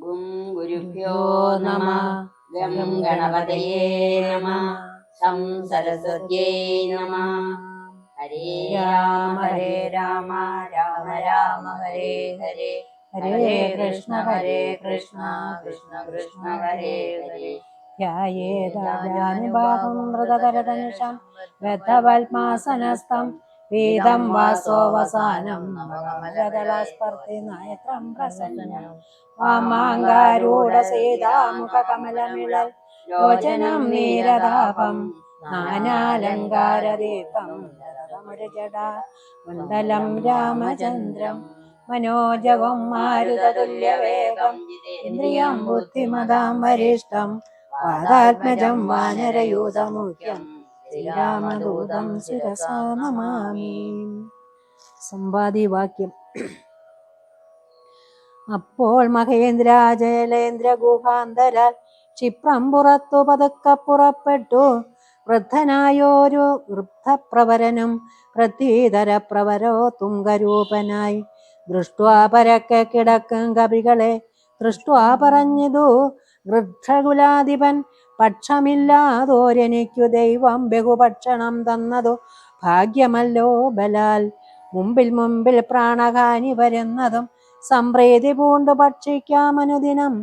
ഗും ഗുരുഭ്യോ നമ ഗം ഗണപതയേ നമ. സം സരസ്വത്യേ നമ. ഹരേ രാമ ഹരേ രാമ രാമ രാമ ഹരേ ഹരേ. ഹരേ കൃഷ്ണ ഹരേ കൃഷ്ണ. കൃഷ്ണ കൃഷ്ണ ഹരേ ഹരേ. ധ്യായേതാനുഭാവം മൃതകരതനുഷം ബദ്ധവൽമാസനസ്ഥം വേദം വാസോവസാനം നവകമലദളസ്പർദ്ധി നായത്രം പ്രസന്നം. വാമാങ്കാരൂഢസീതാമുഖകമലമിളൽ ലോചനം നീരതാപം നാനാലങ്കാരദീപം മണ്ഡലം രാമചന്ദ്രം മനോജവം മാരുതതുല്യവേഗം ഇന്ദ്രിയം ബുദ്ധിമതാം വരിഷ്ടം പാദാത്മജം വാനരയൂതമുഖ്യം ശ്രീരാമദൂതം ശിരസാ നമാമി. അപ്പോൾ മഹേന്ദ്ര ജയലേന്ദ്ര ഗുഹാന്തര ക്ഷിപ്രം പുറത്തു പതുക്കെ പുറപ്പെട്ടു. വൃദ്ധനായോരു വൃദ്ധപ്രവരനും പ്രതീതര പ്രവരോ തുങ്കരൂപനായി ദൃഷ്ട്വാ പരക്കെ കിടക്കും കവികളെ ദൃഷ്ട്വാ പറഞ്ഞിതു. വൃദ്ധകുലാധിപൻ പക്ഷമില്ലാതോരെനിക്കു ദൈവം ബഹുഭക്ഷണം തന്നതു ഭാഗ്യമല്ലോ ബലാൽ. മുമ്പിൽ മുമ്പിൽ പ്രാണഹാനി വരുന്നതും സംപ്രീതി പൂണ്ടു ഭക്ഷിക്കാമനുദിനം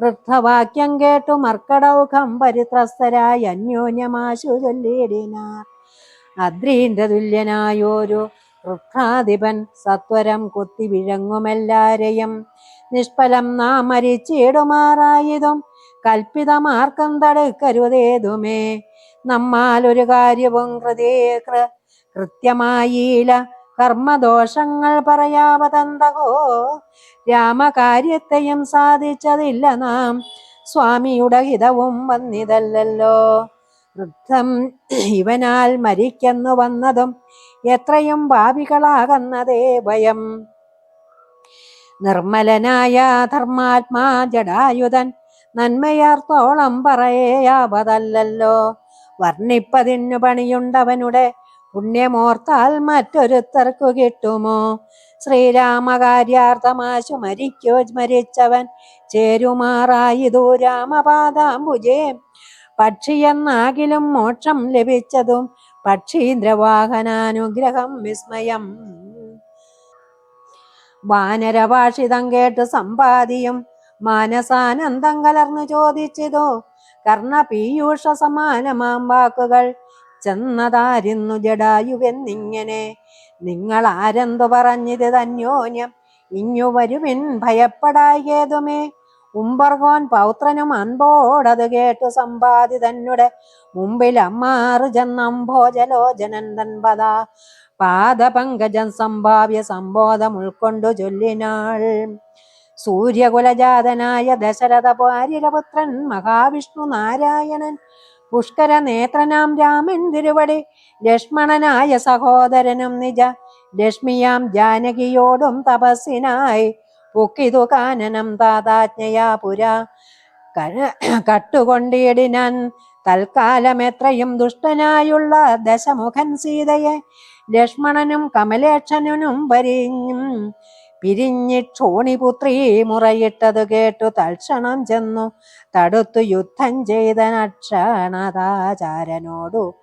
വൃദ്ധവാക്യം കേട്ടു മർക്കടൗഖം പരിത്രസ്തരായി അന്യോന്യമാശു ചൊല്ലിയിടിനാർ. അദ്രീന്റെ തുല്യനായോരു വൃദ്ധാധിപൻ സത്വരം കൊത്തി വിഴങ്ങുമെല്ലാരെയും. നിഷ്ഫലം നാം മരിച്ചിടുമാറായതും കൽപ്പിതമാർക്കം നമ്മാൽ ഒരു കാര്യവും കൃതേ കൃത്യമായില്ല കർമ്മദോഷങ്ങൾ പറയാവതന്തകോ? രാമകാര്യത്തെയും സാധിച്ചതില്ല നാം. സ്വാമിയുടെ ഹിതവും വന്നിതല്ലല്ലോ. വൃദ്ധം ഇവനാൽ മരിക്കെന്നു വന്നതും എത്രയും ഭാവികളാകുന്നതേ ഭയം. നിർമ്മലനായ ധർമാത്മാ ജടായുധൻ നന്മയാർത്തോളം പറയേയാവതല്ലോ വർണിപ്പതിനു പണിയുണ്ടവനുടെ പുണ്യമോർത്താൽ മറ്റൊരുത്തർക്കു കിട്ടുമോ? ശ്രീരാമകാര്യാർത്ഥമാശു മരിക്കോ മരിച്ചവൻ ചേരുമാറായിതു രാമപാദാംബുജേ. പക്ഷിയെന്നാകിലും മോക്ഷം ലഭിച്ചതും പക്ഷീന്ദ്രവാഹനാനുഗ്രഹം വിസ്മയം. വാനരഭാഷിതം കേട്ട് സമ്പാദിയും മാനസാനന്ദം കലർന്നു ചോദിച്ചതോ? കർണപീയൂഷ സമാനമാം വാക്കുകൾ. ചെന്നതാരിന്നു ജടായുവെന്നിങ്ങനെ നിങ്ങൾ ആരെന്തു പറഞ്ഞത് തന്യോന്യം ഇഞ്ഞു വരുവിൻ ഭയപ്പെടായേതുമേ ഉമ്പർകോൻ പൗത്രനും അൻപോടത് കേട്ടു സമ്പാദി തന്നെ മുമ്പിൽ അമ്മാറ് ചെന്നംഭോജലോചനൻ തൻപത പാദപങ്കജൻ സംഭാവ്യ സംബോധം ഉൾക്കൊണ്ടു ചൊല്ലിനാൾ. സൂര്യകുലജാതനായ ദശരഥ പാര്യരപുത്രൻ മഹാവിഷ്ണു നാരായണൻ പുഷ്കര നേത്രനാം രാമൻ തിരുവടി ലക്ഷ്മണനായ സഹോദരനും നിജ ലക്ഷ്മിയാം ജാനകിയോടും തപസ്സിനായി പൊക്കിതു കാനനം താതാജ്ഞയാ പുര. കട്ടുകൊണ്ടിടിനാൻ തൽക്കാലം എത്രയും ദുഷ്ടനായുള്ള ദശമുഖൻ സീതയെ ലക്ഷ്മണനും കമലേക്ഷനും വരിഞ്ഞും പിരിഞ്ഞിക്ഷോണിപുത്രി മുറയിട്ടത് കേട്ടു തൽക്ഷണം ചെന്നു. തടുത്തു യുദ്ധം ചെയ്ത നക്ഷണതാചാരനോടു.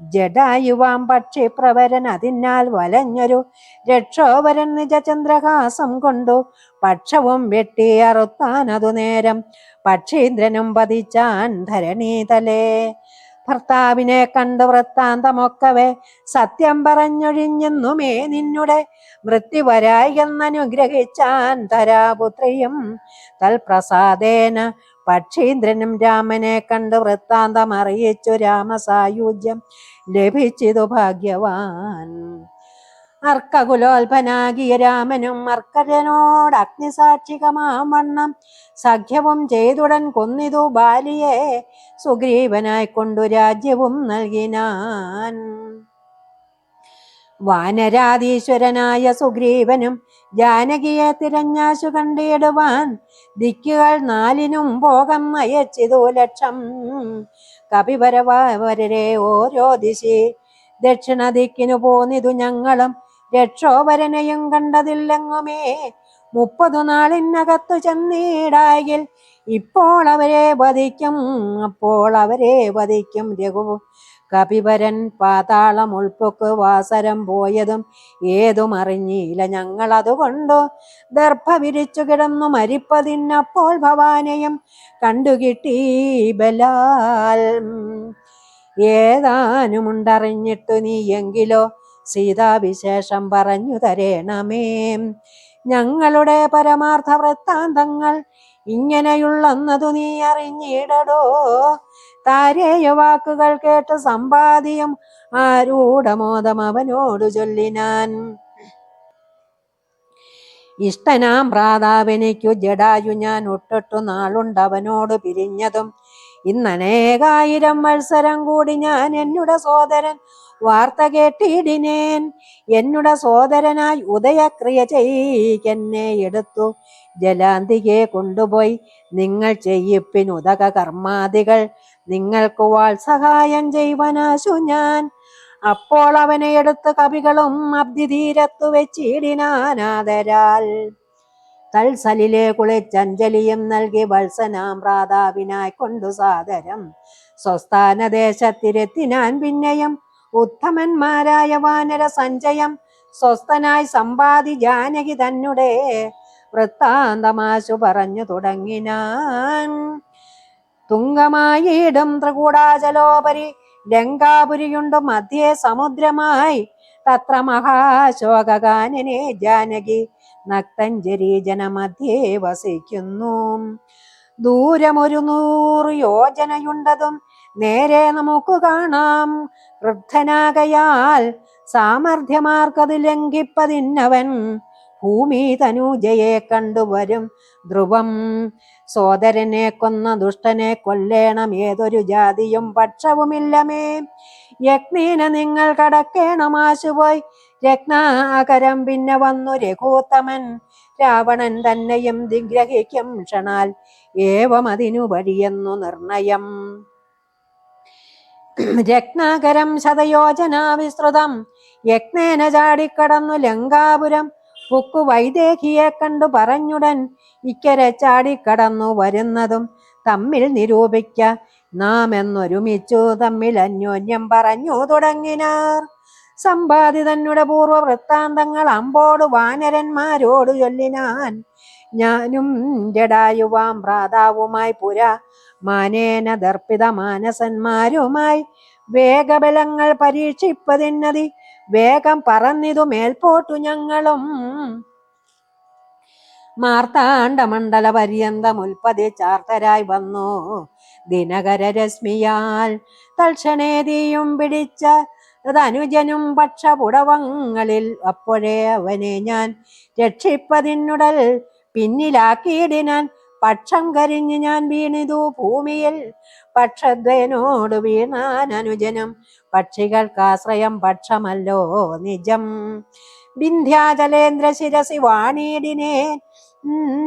ജഡായുവാം പക്ഷി പ്രവരൻ അതിനാൽ വലഞ്ഞൊരു രക്ഷോവരൻ നിജചന്ദ്രഹാസം കൊണ്ടു. പക്ഷവും വെട്ടി അറുത്താനതു നേരം പക്ഷീന്ദ്രനും പതിച്ചാൻ ധരണീതലേ. ഭർത്താവിനെ കണ്ട് വൃത്താന്തമൊക്കവേ. സത്യം പറഞ്ഞൊഴിഞ്ഞെന്നുമേ നിന്നുടെ. വൃത്തി വരായി എന്നനുഗ്രഹിച്ചാൻ തരാപുത്രിയും തൽപ്രസാദേന പക്ഷീന്ദ്രനും രാമനെ കണ്ട് വൃത്താന്തം അറിയിച്ചു രാമസായുജ്യം ലഭിച്ചിതു ഭാഗ്യവാൻ. അർക്കകുലോൽപനാകിയ രാമനും അർക്കജനോട് അഗ്നിസാക്ഷികമാം സഖ്യവും ചെയ്തുടൻ കൊന്നിതു ബാലിയെ സുഗ്രീവനായി കൊണ്ടു രാജ്യവും നൽകിനാൻ. വാനരാധീശ്വരനായ സുഗ്രീവനും ജാനകിയെ തിരഞ്ഞാശു കണ്ടിടുവാൻ ദിക്കുകൾ നാലിനും ഭോഗം അയച്ചിതു ലക്ഷം. കപിവരവരെ ഓരോ ദിശി ദക്ഷിണ ദിക്കിനു പോന്നിതു ഞങ്ങളും രക്ഷോവരനെയും കണ്ടതില്ലെങ്ങുമേ? മുപ്പതു നാളിനകത്തു ചെന്നീടായിൽ ഇപ്പോൾ അവരെ വധിക്കും അപ്പോൾ അവരെ വധിക്കും രഘു. കപിവരൻ പാതാളം ഉൾപ്പൊക്ക് വാസരം പോയതും ഏതും അറിഞ്ഞില്ല ഞങ്ങൾ അതുകൊണ്ടു. ദർഭ വിരിച്ചു കിടന്നു മരിപ്പതിനപ്പോൾ ഭവാനെയും കണ്ടുകിട്ടി ബലാൽ. ഏതാനുമുണ്ടറിഞ്ഞിട്ടു നീയെങ്കിലോ സീതാവിശേഷം പറഞ്ഞു തരേണമേ. ഞങ്ങളുടെ പരമാർത്ഥ വൃത്താന്തങ്ങൾ ഇങ്ങനെയുള്ളെന്നതു നീ അറിഞ്ഞിടടോ. താരേയ വാക്കുകൾ കേട്ട് സമ്പാദിയും ആരൂഢമോദം അവനോട് ചൊല്ലിനാൻ. ഇഷ്ടനാം പ്രാതാവിനിക്കു ജഡായു ഞാൻ ഒട്ടൊട്ടു നാളുണ്ടവനോട് പിരിഞ്ഞതും ഇന്നനേകായിരം മത്സരം കൂടി ഞാൻ എന്നുടെ സോദരൻ വാർത്ത കേട്ടിടിനേൻ. എന്നുട സോദരനായി ഉദയക്രിയ ചെയ്യെന്നെ എടുത്തു. ജലാന്തികെ കൊണ്ടുപോയി. നിങ്ങൾ ചെയ്യിപ്പിൻ ഉദക കർമാദികൾ. നിങ്ങൾക്ക് വാൾ സഹായം ചെയ്വനാശു ഞാൻ. അപ്പോൾ അവനെ എടുത്ത് കവികളും അബ്ദിതീരത്തു വെച്ചിടിനാനാദരാൽ തൽസലിലെ കുളിച്ചഞ്ജലിയും നൽകി വത്സനാം പ്രാതാവിനായി കൊണ്ടു സാദരം. സ്വസ്ഥാന ദേശത്തിരെത്തിനാൻ പിന്നെയും ഉത്തമന്മാരായ വാനര സഞ്ജയം സ്വസ്ഥനായി സമ്പാദി ജാനകി തന്നെ വൃത്താന്തമാശു പറഞ്ഞു തുടങ്ങിനാൻ. തുങ്കമായിടും ത്രികൂടാചലോപരി ലങ്കാപുരിയുണ്ട് മധ്യേ സമുദ്രമായി. തത്ര മഹാശോകാനനെ ജാനകി നക്തഞ്ജരി ജനമധ്യേ വസിക്കുന്നു. ദൂരമൊരു നൂറ് യോജനയുണ്ടതും നേരെ നമുക്ക് കാണാം. വൃദ്ധനാകയാൽ സാമർഥ്യമാർക്കത് ലംഘിപ്പതിന്നവൻ ഭൂമി തനൂജയെ കണ്ടുവരും ധ്രുവം. സോദരനെ കൊന്ന ദുഷ്ടനെ കൊല്ലേണം ഏതൊരു ജാതിയും പക്ഷവുമില്ലമേ. യജ്ഞീന നിങ്ങൾ കടക്കേണമാശുപോയി രത്നാകരം പിന്നെ വന്നു രഘൂത്തമൻ. രാവണൻ തന്നെയും ദിഗ്രഹിക്കും ക്ഷണാൽ. ഏവം അതിനു വഴിയെന്നു നിർണയം. രത്നാകരം ശതയോജന വിസ്തൃതം. യജ്ഞേന ചാടിക്കടന്നു ലങ്കാപുരം. പുക്കു വൈദേഹിയെ കണ്ടു പറഞ്ഞുടൻ ഇക്കരെ ചാടിക്കടന്നു വരുന്നതും തമ്മിൽ നിരൂപിക്ക നാം എന്നൊരുമിച്ചു തമ്മിൽ അന്യോന്യം പറഞ്ഞു തുടങ്ങിനാർ. സമ്പാദിതന്നുടെ പൂർവ വൃത്താന്തങ്ങൾ അമ്പോട് വാനരന്മാരോട് ചൊല്ലിനാൻ. ഞാനും ജഡായുവാം ഭ്രാതാവുമായി പുര മാനേന ദർപ്പിത മാനസന്മാരുമായി വേഗബലങ്ങൾ പരീക്ഷിപ്പതിന്നതി വേഗം പറന്നിതു മേൽപോട്ടു ഞങ്ങളും. മാർത്താണ്ഡമണ്ഡല പര്യന്തം ഉൽപ്പതിച്ചാർത്തരായി വന്നു. ദിനകര രശ്മിയാൽ തൽക്ഷണേതിയും പിടിച്ച തനുജനും പക്ഷപുടവങ്ങളിൽ അപ്പോഴേ അവനെ ഞാൻ രക്ഷിപ്പതിനുടൽ പിന്നിലാക്കിയിടിനാൻ പക്ഷം കരിഞ്ഞു ഞാൻ വീണിതു ഭൂമിയിൽ. പക്ഷദ്വയനോട് വീണാൻ അനുജനം. പക്ഷികൾക്കാശ്രയം പക്ഷമല്ലോ നിജം. വിന്ധ്യാചലേന്ദ്ര ശിരസി വാണിയിടിനേൻ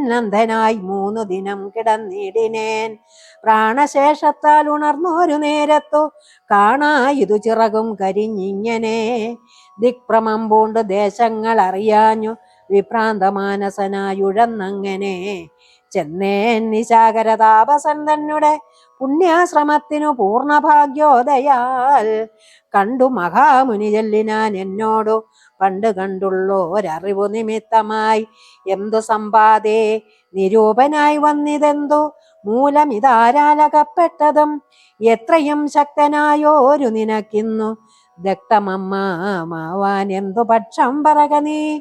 നന്ദനായി മൂന്നു ദിനം കിടന്നിടിനേൻ. പ്രാണശേഷത്താൽ ഉണർന്നൊരു നേരത്തു കാണായിതു ചിറകും കരിഞ്ഞിങ്ങനെ. ദിക്പ്രമം പൂണ്ട് ദേശങ്ങൾ അറിയാഞ്ഞു വിഭ്രാന്തമാനസനായുഴന്നങ്ങനെ ചെന്നേൻ നിശാകര താപസൻ തന്നെ പുണ്യാശ്രമത്തിനു പൂർണഭാഗ്യോദയാൽ കണ്ടു മഹാമുനി ചെല്ലിനാൻ എന്നോടു പണ്ട് കണ്ടുള്ളോരറിവു നിമിത്തമായി. എന്തു സമ്പാദേ? നിരൂപനായി വന്നിതെന്തു? മൂലം ഇതാരാലകപ്പെട്ടതും എത്രയും ശക്തനായോരു നിനക്കിന്നു. ദക്തമമ്മാവാൻ എന്തു പക്ഷം പറക നീ?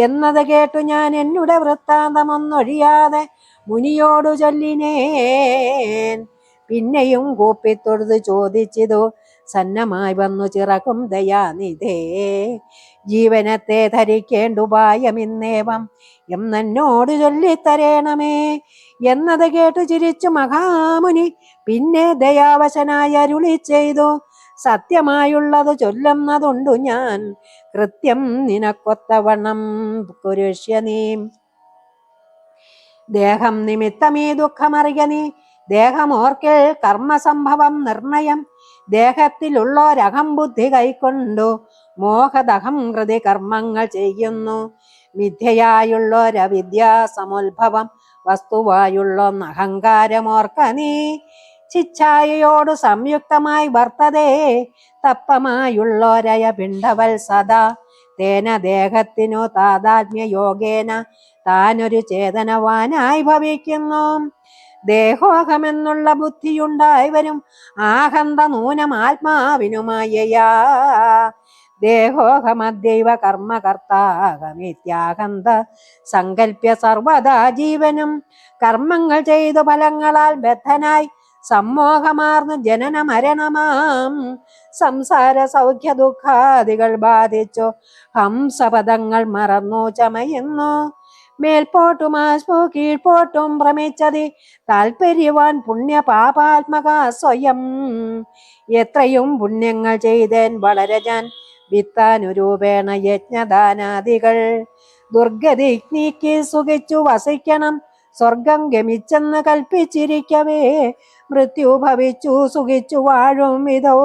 എന്നത് കേട്ടു ഞാൻ എന്നുടെ വൃത്താന്തമൊന്നൊഴിയാതെ മുനിയോടു ചൊല്ലിനേൻ. പിന്നെയും കൂപ്പിത്തൊഴുത് ചോദിച്ചിതു സന്നമായി വന്നു ചിറകും ദയാനിധേ. ജീവനത്തെ ധരിക്കേണ്ടുപായമിന്നേവം എന്നോട് ചൊല്ലിത്തരേണമേ. എന്നത് കേട്ടു ചിരിച്ചു മഹാമുനി പിന്നെ ദയാവശനായി അരുളി ചെയ്തു സത്യമായുള്ളത് ചൊല്ലുന്നതുണ്ടു ഞാൻ. കൃത്യം നിനക്കൊത്തവണ്ണം കുരുഷ്യ നീ ദേഹം നിമിത്തമീ ദുഃഖമറിയ നീ ദേഹമോർക്കിൽ കർമ്മസംഭവം നിർണയം. ദേഹത്തിലുള്ളോരഹം ബുദ്ധി കൈക്കൊണ്ടു മോഹദഹം കൃതി കർമ്മങ്ങൾ ചെയ്യുന്നു. മിഥ്യയായുള്ളൊരവിദ്യാ സമുത്ഭവം വസ്തുവായുള്ള അഹങ്കാരമോർക്ക നീ ചിച്ഛായയോട് സംയുക്തമായി വർത്തതേ തപ്പമായുള്ളോരയ പിണ്ടവൽ സദാ തേന ദേഹത്തിനു താതാത്മ്യ യോഗേന താനൊരു ചേതനവാനായി ഭവിക്കുന്നു. ദേഹോഹമെന്നുള്ള ബുദ്ധിയുണ്ടായി വരും. ആഹന്ത നൂനം ആത്മാവിനുമായയാ. ദേഹോഹമദ്ദൈവ കർമ്മകർത്താകമിത്യാഹന്ത സങ്കല്പ്യ സർവദാ ജീവനും. കർമ്മങ്ങൾ ചെയ്തു ഫലങ്ങളാൽ ബദ്ധനായി സമ്മോഹമാർന്ന് ജനന മരണമാം സംസാര സൗഖ്യ ദുഃഖാദികൾ ബാധിച്ചു. ഹംസപദങ്ങൾ മറന്നു ചമയുന്നു. മേൽപോട്ടും ആസ്പോ കീഴ്പോട്ടും ഭ്രമിച്ചതി. താൽപര്യവാൻ പുണ്യ പാപാത്മക സ്വയം. എത്രയും പുണ്യങ്ങൾ ചെയ്തേൻ വളരെ ഞാൻ വിത്താനുരൂപേണ യജ്ഞദാനാദികൾ. ദുർഗതി സുഖിച്ചു വസിക്കണം. സ്വർഗം ഗമിച്ചെന്ന് കൽപ്പിച്ചിരിക്കവേ. മൃത്യു ഭവിച്ചു സുഖിച്ചു വാഴും ഇതോ.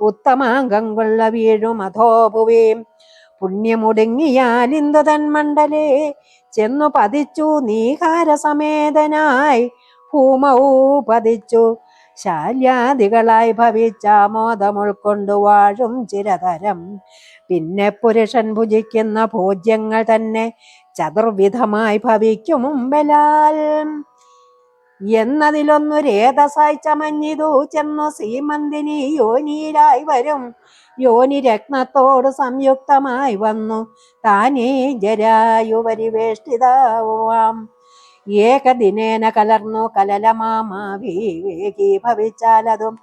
ഉത്തമാംഗം കൊള്ള വീഴും അധോപുവേം പുണ്യമൊടുങ്ങിയാൽ പുണ്യമുടുങ്ങിയാൽ ഇന്ദു തന്മണ്ഡലേ ചെന്നു പതിച്ചു നീഹാര സമേതനായി ഭൂമൗ പതിച്ചു. ശാല്യാദികളായി ഭവിച്ചാമോദം ഉൾക്കൊണ്ടു വാഴും ചിരതരം. പിന്നെ പുരുഷൻ ഭുജിക്കുന്ന ഭോജ്യങ്ങൾ തന്നെ ചതുർവിധമായി ഭവിക്കും മുമ്പലാൽ എന്നതിലൊന്നു രേതസായി ചമഞ്ഞിതു ചെന്നു സീമന്തിനി യോനിയിലായി വരും. യോനി രത്നത്തോട് സംയുക്തമായി വന്നു. താനേ ജരായു പരിവേഷ്ടിതാവാം ഏകദിനേന കലർന്നു കലലമാമാവീകി ഭവിച്ചാലതും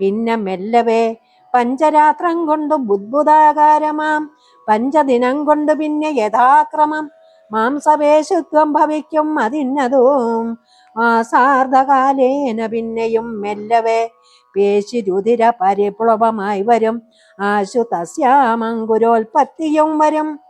പിന്നെ മെല്ലവേ പഞ്ചരാത്രം കൊണ്ട് ബുദ്ബുദാകാരമാം പഞ്ചദിനം കൊണ്ട് പിന്നെ യഥാക്രമം. മാംസപേശുത്വം ഭവിക്കും അതിന്നതും. ആസാർദ്ധകാലേന പിന്നെയും മെല്ലവേ പേശിരുതിര പരിപ്ലവമായി വരും. ആശു തസ്യാമങ്കുരോൽപത്തിയും വരും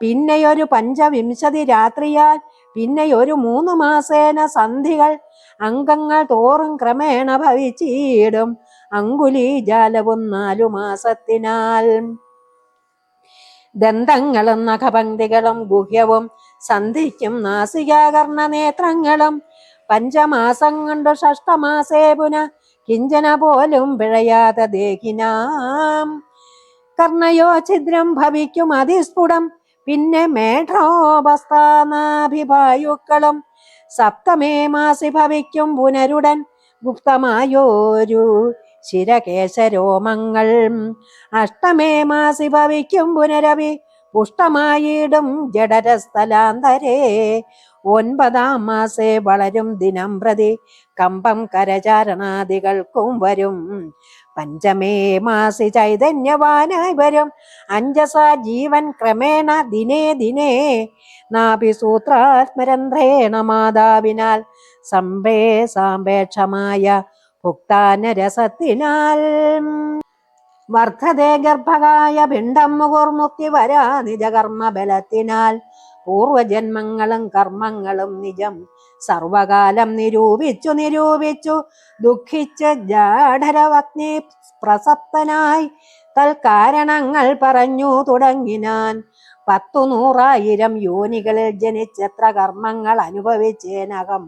പിന്നെയൊരു പഞ്ചവിംശതി രാത്രിയാൽ പിന്നെയൊരു മൂന്ന് മാസേന സന്ധികൾ അംഗങ്ങൾ തോറും ക്രമേണ ഭവിച്ചിടും. അങ്കുലീജാലവും നാലു മാസത്തിനാൽ. ദന്തങ്ങളും നഖപങ്ക്തികളും ഗുഹ്യവും സന്ധിക്കും നാസികാകർണ നേത്രങ്ങളും. പഞ്ചമാസം കൊണ്ട് ഷഷ്ടമാസേ പുന കിഞ്ചന പോലും പിഴയാതെ ദേഹിനാം. കർണയോ ഛിദ്രം ഭവിക്കും അതിസ്ഫുടം. പിന്നെ മേഘോപസ്ഥാനാഭിഭായുക്കളും സപ്തമേ മാസി ഭവിക്കും പുനരുടൻ ഗുപ്തമായോരു ശിരകേശരോമങ്ങൾ. അഷ്ടമേ മാസി ഭവിക്കും പുനരവി പുഷ്ടമായിടും ജഡരസ്ഥലാന്തരേ ഒൻപതാം മാസേ വളരും ദിനം പ്രതി കമ്പം കരചാരണാദികൾക്കും വരും. പഞ്ചമേ മാസി ചൈതന്യവാനായി വരും അഞ്ചസാ ജീവൻ ക്രമേണ ദിനേ ദിനേ. നാഭിസൂത്രാത്മരന്ധ്രേണ മാതാവിനാൽ. സംഭേ സാമ്പേക്ഷമായ ഭുക്താനരസത്തിനാൽ. വർദ്ധതേ ഗർഭകായ പിണ്ടം മുകുർമുക്തി വരാ നിജകർമ്മ ബലത്തിനാൽ പൂർവജന്മങ്ങളും കർമ്മങ്ങളും നിജം സർവകാലം നിരൂപിച്ചു നിരൂപിച്ചു ദുഃഖിച്ച ജാഠരവഗ്നി പ്രസക്തനായി തൽക്കാരണങ്ങൾ പറഞ്ഞു തുടങ്ങിനാൻ പത്തു നൂറായിരം യോനികളിൽ ജനിച്ചെത്ര കർമ്മങ്ങൾ അനുഭവിച്ചേനകം.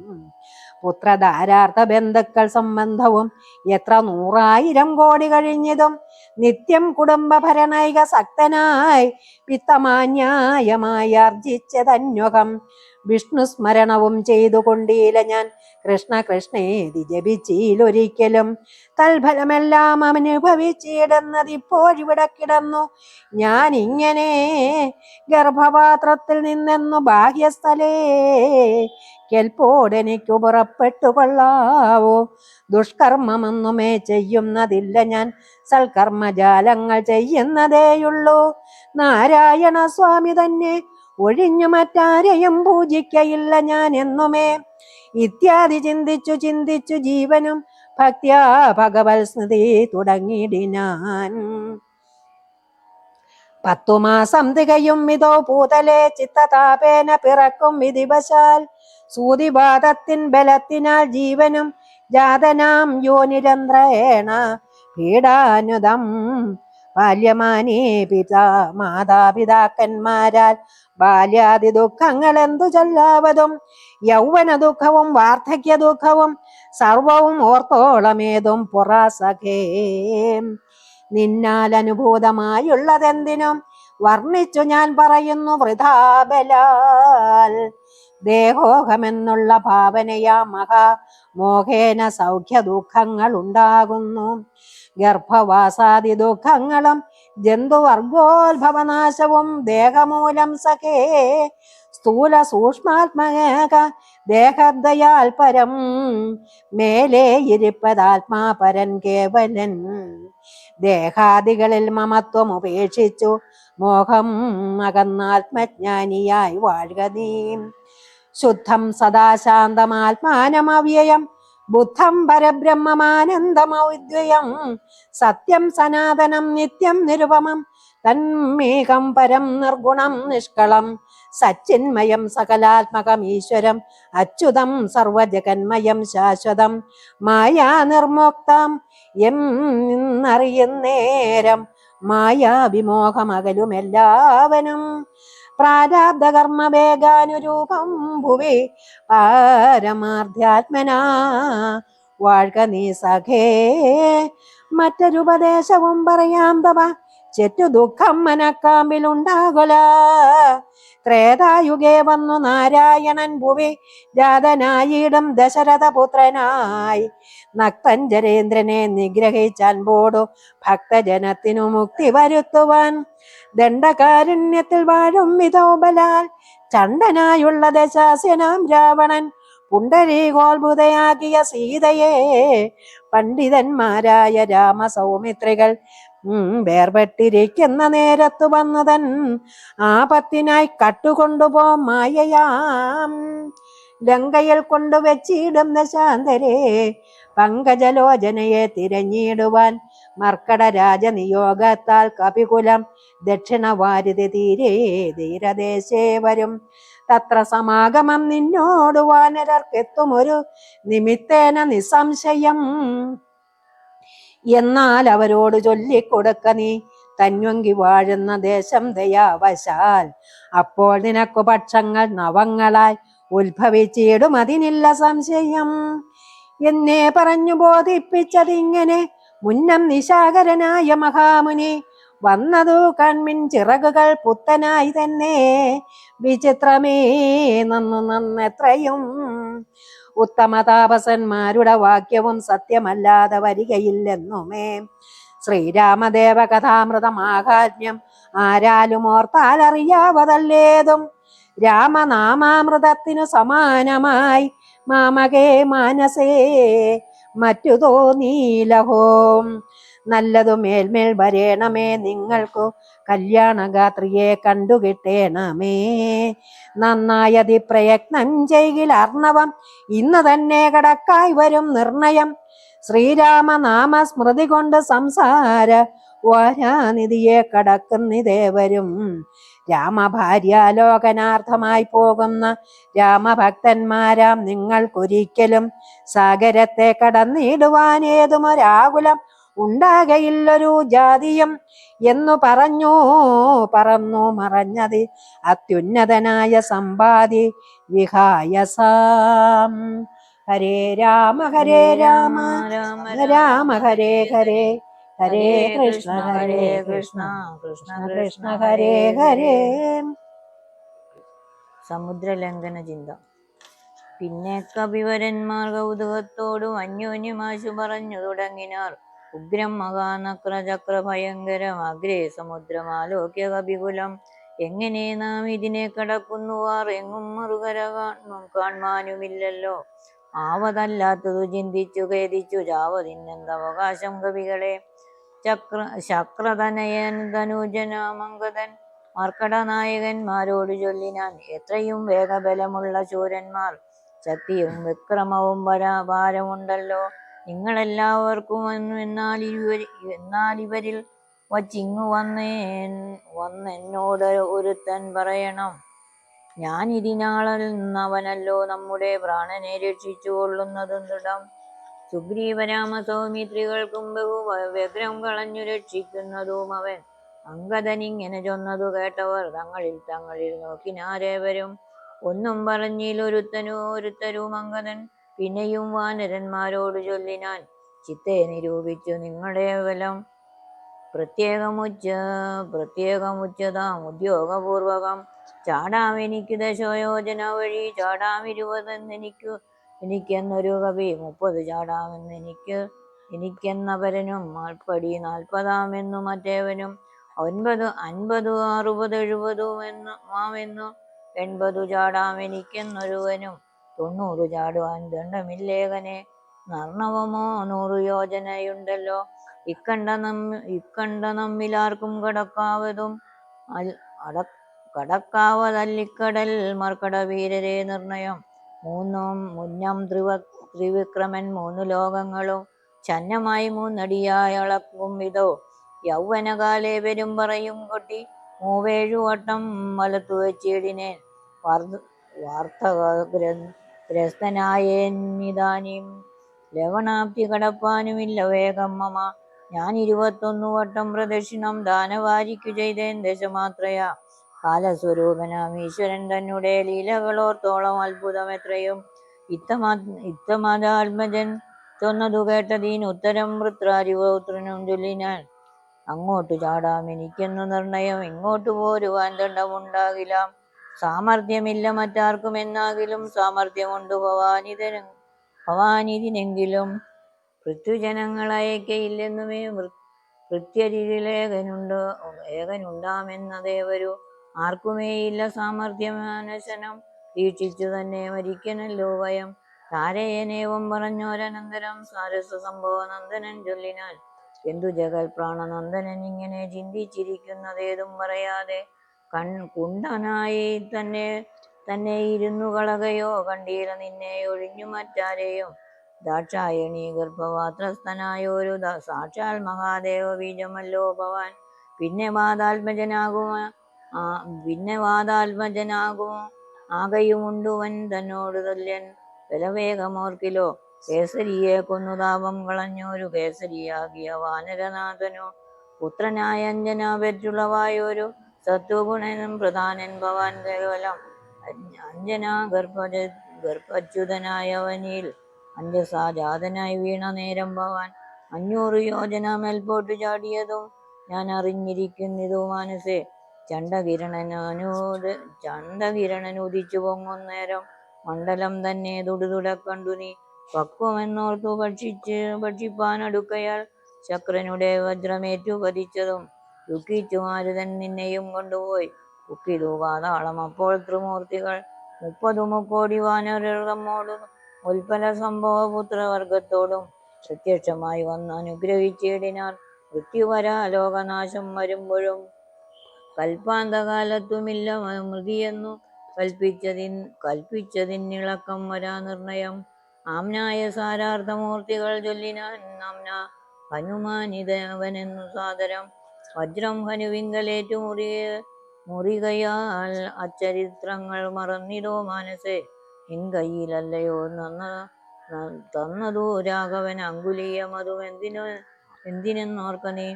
പുത്രധാരാർത്ഥ ബന്ധുക്കൾ സംബന്ധവും എത്ര നൂറായിരം കോടി കഴിഞ്ഞതും നിത്യം കുടുംബഭരണൈക സക്തനായി പിത്തമാന്യായമായി ആർജിച്ചതന്വകം വിഷ്ണു സ്മരണവും ചെയ്തുകൊണ്ടീല ഞാൻ. കൃഷ്ണ കൃഷ്ണേതി ജപിച്ചീലൊരിക്കലും. തൽഫലമെല്ലാം അനുഭവിച്ചിടുന്നതിപ്പോഴിവിടെ കിടന്നു. ഞാൻ ഇങ്ങനെ ഗർഭപാത്രത്തിൽ നിന്നെന്നു ബാഹ്യസ്ഥലേ കെൽപ്പോടെനിക്കു പുറപ്പെട്ടു കൊള്ളാവോ? ദുഷ്കർമ്മമൊന്നുമേ ചെയ്യുന്നതില്ല ഞാൻ. സൽക്കർമ്മജാലങ്ങൾ ചെയ്യുന്നതേയുള്ളൂ. നാരായണ സ്വാമി തന്നെ ഒഴിഞ്ഞു മറ്റാരെയും പൂജിക്കയില്ല ഞാൻ എന്നുമേ ഇത്യാദി ചിന്തിച്ചു ചിന്തിച്ചു ജീവനും ഭക്തിയാ ഭഗവത് സ്മൃതി തുടങ്ങിയിടിനാൻ. പത്തു മാസം തികയും ഇതോ പൂതലെ ചിത്തതാപേന പിറക്കും വിധിവശാൽ സൂതിവാദത്തിൻ ബലത്തിനാൽ ജീവനും ജാതനാം യോനിരന്ത്രേണ പീഡാനുദം. ബാല്യമാനേ പിതാ മാതാപിതാക്കന്മാരാൽ ബാല്യാദി ദുഃഖങ്ങൾ എന്തു ചൊല്ലാവതും? യൗവന ദുഃഖവും വാർദ്ധക്യ ദുഃഖവും സർവവും ഓർത്തോളമേതും പുറസഖേ. നിന്നാൽ അനുഭൂതമായുള്ളതെന്തിനും? വർണിച്ചു ഞാൻ പറയുന്നു വൃഥാബലാൽ. ദേഹോഹമെന്നുള്ള ഭാവനയാ മഹാ. മോഹേന സൗഖ്യ ദുഃഖങ്ങൾ ഉണ്ടാകുന്നു ഗർഭവാസാദി ദുഃഖങ്ങളും ജന്തുവർഗോത്ഭവനാശവും ദേഹമൂലം സഖേ. സ്ഥൂല സൂക്ഷ്മാത്മക ദേഹദയാൽ പരം. മേലേ ഇരിപ്പതാത്മാ പരൻ കേവലൻ. ദേഹാദികളിൽ മമത്വം ഉപേക്ഷിച്ചു. മോഹം അകന്നാത്മജ്ഞാനിയായി വാഴുക നീ. ശുദ്ധം സദാശാന്തമാത്മാനമവ്യയം. ബുദ്ധം പരബ്രഹ്മമാനന്ദമൗദ്വയം. സത്യം സനാതനം നിത്യം നിരുപമം. തന്മേകം പരം നിർഗുണം നിഷ്കളം. സച്ചിന്മയം സകലാത്മകം ഈശ്വരം. അച്യുതം സർവജഗന്മയം ശാശ്വതം. മായാ നിർമുക്തം. എന്നറിയുന്നേരം മായാവിമോഹമകലും എല്ലാവനും പ്രാരാബ്ധ കർമ്മവേഗാനുരൂപം ഭുവി പാരമാർദ്ധ്യാത്മന വാഴ്ക നീ സഖേ. മറ്റൊരുപദേശവും പറയാം തവ. ചെറ്റു ദുഃഖം മനക്കാമ്പിലുണ്ടാകുല. ത്രേതായുഗേ വന്നു നാരായണൻ ഭുവി ജാതനായിടും ദശരഥപുത്രനായി. നക്തഞ്ചരേന്ദ്രനെ നിഗ്രഹിച്ചൻപോടു ഭക്തജനത്തിനു മുക്തി വരുത്തുവാൻ. ദണ്ഡകാരുണ്യത്തിൽ വാഴും വിധോബലാൽ ചണ്ടനായുള്ള ദശാസ്യനാം രാവണൻ. പുണ്ടരീകോത്ഭുതയാക്കിയ സീതയെ പണ്ഡിതന്മാരായ രാമസൗമിത്രികൾ വേർപെട്ടിരിക്കുന്ന നേരത്തു വന്നതൻ ആപത്തിനായി കട്ടുകൊണ്ടുപോ മായയാം. ലങ്കയിൽ കൊണ്ടുവച്ചിടുന്ന ശാന്തരെ പങ്കജലോചനയെ തിരഞ്ഞിടുവാൻ മർക്കട രാജനിയോഗത്താൽ കപികുലം ദക്ഷിണവാരിധി തീരെ ധീരദേശേ വരും. തത്ര സമാഗമം നിന്നോട് നിമിത്തേന നിസ്സംശയം. എന്നാൽ അവരോട് ചൊല്ലിക്കൊടുക്ക നീ. തന്വങ്കി വാഴുന്ന ദേശം ദയാവശാൽ. അപ്പോൾ നിനക്കു പക്ഷങ്ങൾ നവങ്ങളായി ഉത്ഭവിച്ചിടും അതിനില്ല സംശയം. എന്നെ പറഞ്ഞു ബോധിപ്പിച്ചതിങ്ങനെ മുന്നം നിശാകരനായ മഹാമുനി വന്നതു കൺമിൻ ചിറകുകൾ പുത്തനായി തന്നെ. വിചിത്രമേ നന്നു നന്നെത്രയും. ഉത്തമ താപസന്മാരുടെ വാക്യവും സത്യമല്ലാതെ വരികയില്ലെന്നുമേ. ശ്രീരാമദേവ കഥാമൃതമാകാജ്ഞം ആരാലും ഓർത്താൽ അറിയാവതല്ലേതും രാമനാമാമൃതത്തിനു സമാനമായി മാമകേ മാനസേ മറ്റു തോന്നീലഹോ നല്ലതു മേൽമേൽ വരേണമേ. നിങ്ങൾക്കു കല്യാണഗാത്രിയെ കണ്ടുകിട്ടേണമേ നന്നായതി പ്രയത്നം ചെയ്യിൽ അർണവം. ഇന്ന് തന്നെ കടക്കായി വരും നിർണയം. ശ്രീരാമനാമ സ്മൃതി കൊണ്ട് സംസാര. വാരാനിധിയെ കടക്കുന്നിതേവരും രാമഭാര്യാലോകനാർത്ഥമായി പോകുന്ന രാമഭക്തന്മാരാം നിങ്ങൾക്കൊരിക്കലും സാഗരത്തെ കടന്നിടുവാൻ ഏതുമൊരാകുലം ഉണ്ടാകയില്ലൊരു ജാതിയും എന്നു പറഞ്ഞു പറന്നു മറഞ്ഞത് അത്യുന്നതനായ സമ്പാദി വിഹായസാം. ഹരേ രാമ ഹരേ രാമ രാമ ഹരേ ഹരേ ഹരേ കൃഷ്ണ ഹരേ കൃഷ്ണ കൃഷ്ണ കൃഷ്ണ ഹരേ ഹരേ. സമുദ്രലംഘന ചിന്ത. പിന്നെ കവിവരന്മാർ കൗതുകത്തോടും അന്യോന്യമാശു പറഞ്ഞു തുടങ്ങിനാർ. ഉഗ്രം മഹാനക്ര ചക്ര ഭയങ്കരം അഗ്രേ സമുദ്രമാലോക്യ കവികുലം എങ്ങനെ നാം ഇതിനെ കടക്കുന്നുവാർ എങ്ങും മറുകര കാണും കാണുവാനുമില്ലല്ലോ. ആവതല്ലാത്തതു ചിന്തിച്ചു ഖേദിച്ചു ജാവതിന്നെന്തവകാശം കവികളെ. ചക്ര ശക്രതനയൻ ധനുജനാമംഗതൻ മർക്കടനായകന്മാരോട് ചൊല്ലിനാൻ എത്രയും വേഗബലമുള്ള ശൂരന്മാർ. ശക്തിയും വിക്രമവും വരാ ഭാരമുണ്ടല്ലോ നിങ്ങളെല്ലാവർക്കും എന്നാൽ ഇരുവരി എന്നാൽ ഇവരിൽ വച്ചിങ്ങു വന്നേൻ വന്നെന്നോട് ഒരുത്തൻ പറയണം. ഞാൻ ഇതിനാളിൽ നിന്നവനല്ലോ നമ്മുടെ പ്രാണനെ രക്ഷിച്ചു കൊള്ളുന്നതും ദൃഢം. സുഗ്രീവരാമ സൗമിത്രികൾക്കും ബഹു വ്യഗ്രം കളഞ്ഞു രക്ഷിക്കുന്നതും അവൻ. അങ്കദനിങ്ങനെ ചൊന്നതു കേട്ടവർ തങ്ങളിൽ തങ്ങളിൽ നോക്കിനാരേവരും ഒന്നും പറഞ്ഞിലൊരുത്തനു ഒരുത്തരും അങ്കദൻ പിന്നെയും വാനരന്മാരോട് ചൊല്ലിനാൻ ചിത്തെ നിരൂപിച്ചു നിങ്ങളുടെ ബലം. പ്രത്യേകമുച്ച പ്രത്യേകമുച്ചതാം ഉദ്യോഗപൂർവകം. ചാടാം എനിക്ക് ദശയോജന വഴി ചാടാം ഇരുപതെന്നെനിക്കു എനിക്കെന്നൊരു കവി മുപ്പത് ചാടാമെന്ന് എനിക്ക് എനിക്കെന്നവരനും നാൽപ്പടി നാൽപ്പതാമെന്നു മറ്റേവനും ഒൻപത് അൻപത് അറുപത് എഴുപതും എന്ന് മാമെന്നു എൺപതു ചാടാം എനിക്കെന്നൊരുവനും. തൊണ്ണൂറ് ചാടുവാൻ ദണ്ഡമില്ലേകനെ നർണവമോ നൂറു യോജനയുണ്ടല്ലോ. ഇക്കണ്ട നമ്മ ഇക്കണ്ട നമ്മിലാർക്കും കടക്കാവതും അട കടക്കാവതല്ലിക്കടൽ മർക്കട വീരരെ നിർണയം. മൂന്നും മുന്നം ത്രിവ ത്രിവിക്രമൻ മൂന്നു ലോകങ്ങളും ചന്നമായി മൂന്നടിയായി അളക്കും ഇതോ. യൗവനകാലെ വരും പറയും കൊട്ടി മൂവേഴു വട്ടം വലത്തു വെച്ചിടിനേൻ ഗ്രസ്തനായേന്നിതാനും ലവണാപ്തി കടപ്പാനുമില്ല വേഗം മമ. ഞാൻ ഇരുപത്തൊന്നു വട്ടം പ്രദക്ഷിണം ദാനവാരിക്കു ചെയ്തേൻ ദശമാത്രയാ. കാലസ്വരൂപനാം ഈശ്വരൻ തന്നെ ലീലകളോർത്തോളം അത്ഭുതം എത്രയും ഇത്തമാ തൊന്നതു കേട്ടതീന് ഉത്തരം വൃത്രാരിപുത്രനും ചൊല്ലിനാൻ അങ്ങോട്ട് ചാടാം എനിക്കെന്നു നിർണയം ഇങ്ങോട്ട് പോരുവാൻ ദണ്ഡമുണ്ടാകില്ല. സാമർഥ്യമില്ല മറ്റാർക്കും എന്നാകിലും സാമർഥ്യം കൊണ്ട് ഭവാനിതന് ഭവാനിതിനെങ്കിലും പൃഥ്വിജനങ്ങളയക്കയില്ലെന്നുമേ കൃത്യരിലേഖനുണ്ട് ഏകനുണ്ടാമെന്നതേവരു ആർക്കുമേയില്ല സാമർഥ്യമാനശനം വീക്ഷിച്ചു തന്നെ മരിക്കനല്ലോ ഭയം താരയനേവം പറഞ്ഞോരനന്തരം സാരസ സംഭവ നന്ദനൻ ചൊല്ലിനാൽ. എന്തു ജഗൽ പ്രാണനന്ദനൻ ഇങ്ങനെ ചിന്തിച്ചിരിക്കുന്നതേതും പറയാതെ കൺ കുണ്ടനായി തന്നെ തന്നെ ഇരുന്നു കളകയോ കണ്ടീര നിന്നെ ഒഴിഞ്ഞു മറ്റാരെയും. ദാക്ഷായണി ഗർഭപാത്രസ്ഥനായ ഒരു സാക്ഷാൽ മഹാദേവ ബീജമല്ലോ ഭവാൻ. പിന്നെ വാതാത്മജനാകുമോ പിന്നെ വാതാത്മജനാകുമോ ആകയുമുണ്ടുവൻ തന്നോട് തുല്യൻ. ബലവേഗമോർക്കിലോ കേസരിയെ കൊന്നു താപം കളഞ്ഞൊരു കേസരിയാകിയ വാനരനാഥനോ. പുത്രനായ അഞ്ജന പെറ്റുളവായൊരു സത്വഗുണനും പ്രധാനൻ ഭവാൻ കേവലം അഞ്ജനാ ഗർഭജ ഗർഭച്യുതനായവനിൽ അഞ്ജസാ ജാതനായി വീണ നേരം ഭവാൻ അഞ്ഞൂറ് യോജന മേൽപോട്ട് ചാടിയതും ഞാൻ അറിഞ്ഞിരിക്കുന്നതു മനസ്സേ ചണ്ടകിരണനൂത് ചണ്ടകിരണൻ ഉദിച്ചു പൊങ്ങുന്നേരം മണ്ഡലം തന്നെ തുടുതുട കണ്ടു നീ. പക്വമെന്നോർത്തു ഭക്ഷിച്ച് ഭക്ഷിപ്പാനടുക്കയാൽ ശക്രനുടെ വജ്രമേറ്റു പതിച്ചതും ദുഃഖിച്ചു മാരുതൻ നിന്നെയും കൊണ്ടുപോയി. ദുഃഖിതു പാതാളം അപ്പോൾ ത്രിമൂർത്തികൾ മുപ്പതു മുക്കോടി വാനരമ്മോടും ഉൽപ്പല സംഭവ പുത്രവർഗത്തോടും പ്രത്യക്ഷമായി വന്ന് അനുഗ്രഹിച്ചിടിനാർ. മൃത്യുവരാ ലോകനാശം വരുമ്പോഴും കൽപ്പാന്തകാലത്തുമില്ല മൃതിയെന്നു കൽപ്പിച്ചതിൻ കൽപ്പിച്ചതിനിളക്കം വരാ നിർണയം. ആംനായ സാരാർത്ഥമൂർത്തികൾ ചൊല്ലിനാൻ ആംന ഹനുമാനിതവനെന്നു സാദരം. വജ്രം ഹനുവിങ്കലേറ്റു മുറിയ മുറികയാൽ അച്ചരിത്രങ്ങൾ മറന്നിടോ മാനസേ. നിൻ കയ്യിലല്ലയോ നന്ന തന്നതോ രാഘവൻ അങ്കുലീയമതും എന്തിനു എന്തിനെന്നോർക്ക നീ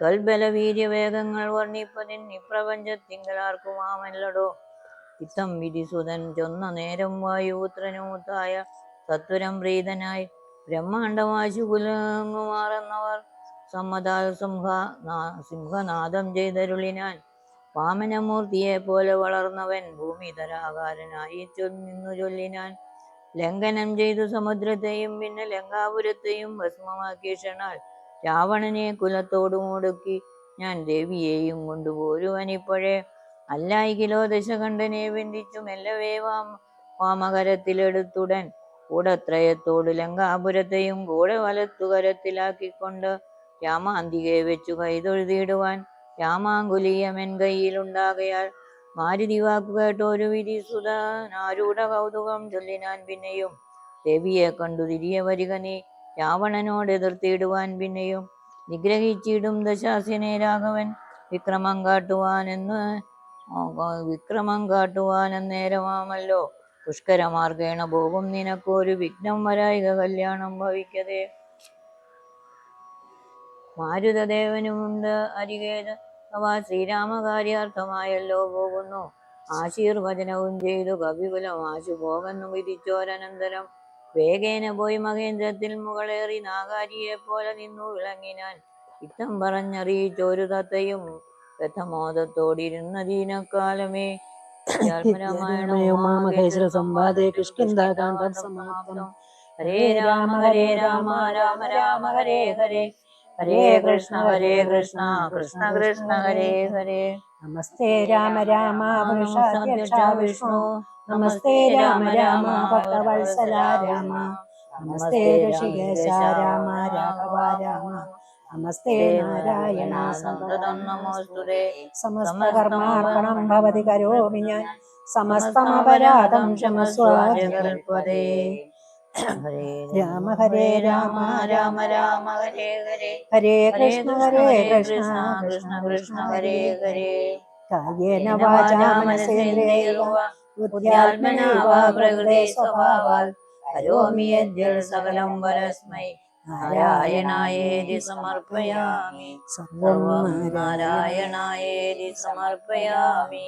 കൽബലവീര്യവേഗങ്ങൾ വർണിപ്പതിൻ ഇപ്രപഞ്ചത്തിങ്കലാർക്കുമാമല്ലടോ ഇത്തം വിധിസുതൻ ചൊന്ന നേരം വായുപുത്രനുമുത്തായ സത്വരം പ്രീതനായി. ബ്രഹ്മാണ്ടമാശു കുലങ്ങുമാറന്നവർ നാ- സിംഹനാദം ചെയ്തരുളിനാൻ വാമനമൂർത്തിയെ പോലെ വളർന്നവൻ ഭൂമിധരാകാരനായി നിന്നു ചൊല്ലിനാൻ. ലംഘനം ചെയ്തു സമുദ്രത്തെയും പിന്നെ ലങ്കാപുരത്തെയും ഭസ്മമാക്കിയ ക്ഷണാൽ രാവണനെ കുലത്തോടു മുടുക്കി ഞാൻ ദേവിയെയും കൊണ്ടുപോരുവനിപ്പോഴേ. അല്ലായികിലോ ദശകണ്ഠനെ ബന്ധിച്ചു മെല്ലവേ വാം വാമകരത്തിലെടുത്തുടൻ കൂടത്രയത്തോട് ലങ്കാപുരത്തെയും കൂടെ വലത്തുകരത്തിലാക്കിക്കൊണ്ട് രാമാന്തികെ വെച്ചു കൈതൊഴുതിയിടുവാൻ രാമാങ്കുലീയമെൻ കയ്യിലുണ്ടാകയാൽ മാരുതി വാക്കു കേട്ടോരു വിധി സുധാനാരൂഢ കൗതുകം ചൊല്ലിനാൻ പിന്നെയും. ദേവിയെ കണ്ടു തിരിയ വരികനെ രാവണനോട് എതിർത്തിയിടുവാൻ പിന്നെയും. നിഗ്രഹിച്ചിടും ദശാസ്യനെ രാഘവൻ വിക്രമം കാട്ടുവാനെന്ന് വിക്രമം കാട്ടുവാനെന്നേരമാമല്ലോ. പുഷ്കരമാർഗേണ പോകും നിനക്കൊരു വിഘ്നം വരായിക കല്യാണം ഭവിക്കതേ. മാരുതദേവനുമുണ്ട് അരികേത് അവ ശ്രീരാമകാര്യാർത്ഥമായല്ലോ പോകുന്നു. ആശീർവചനവും ചെയ്തു കവികുലം ആശു പോകുന്നു വിധിച്ചോരനന്തരം വേഗേന പോയി മഹേന്ദ്രത്തിൽ മുകളേറി നാഗാരിയെ പോലെ നിന്നു വിളങ്ങിനാൻ ഇത്തം പറഞ്ഞറിയിച്ചൊരു തത്തയും. രഥമോദത്തോടിരുന്ന ദീനക്കാലമേ ഉമാമഹേശ്വര സംവാദേ കിഷ്കിന്ധാകാന്ഡം സമാപ്തം. ഹരേ രാമ ഹരേ രാമ രാമ രാമ ഹരേ ഹരേ. ഹരേ കൃഷ്ണ ഹരേ കൃഷ്ണ കൃഷ്ണ കൃഷ്ണ ഹരേ ഹരേ. നമസ്തേ രാമ രാമ വിഷ്ണു. നമസ്തേ രാമ രാമ ഭക്തവത്സല രാമ. നമസ്തേ ഋഷികേശ രാമ രാഘവ രാമ. നമസ്തേ നാരായണ സന്തതം നമോസ്തുതേ സമസ്തകർമാർപ്പണം ഭവതി കരോമി ഞാൻ. സമസ്തമപരാധം ക്ഷമസ്വാ രാമ ഹരേ രാമ രാമ രാമ ഹരേ ഹരേ ഹരേ. കൃഷ്ണ ഹരേ കൃഷ്ണ കൃഷ്ണ കൃഷ്ണ ഹരേ ഹരേ. കായേന വാചാ മനസേന്ദ്രിയൈർവ ബുദ്ധ്യാത്മനാ വാ പ്രകൃതേ സ്വഭാവാൽ. കരോമി യദ്യൽ സകലം വരസ്മൈ. നാരായണായേതി സമർപ്പയാമി. സർവം നാരായണായേതി സമർപ്പയാമി.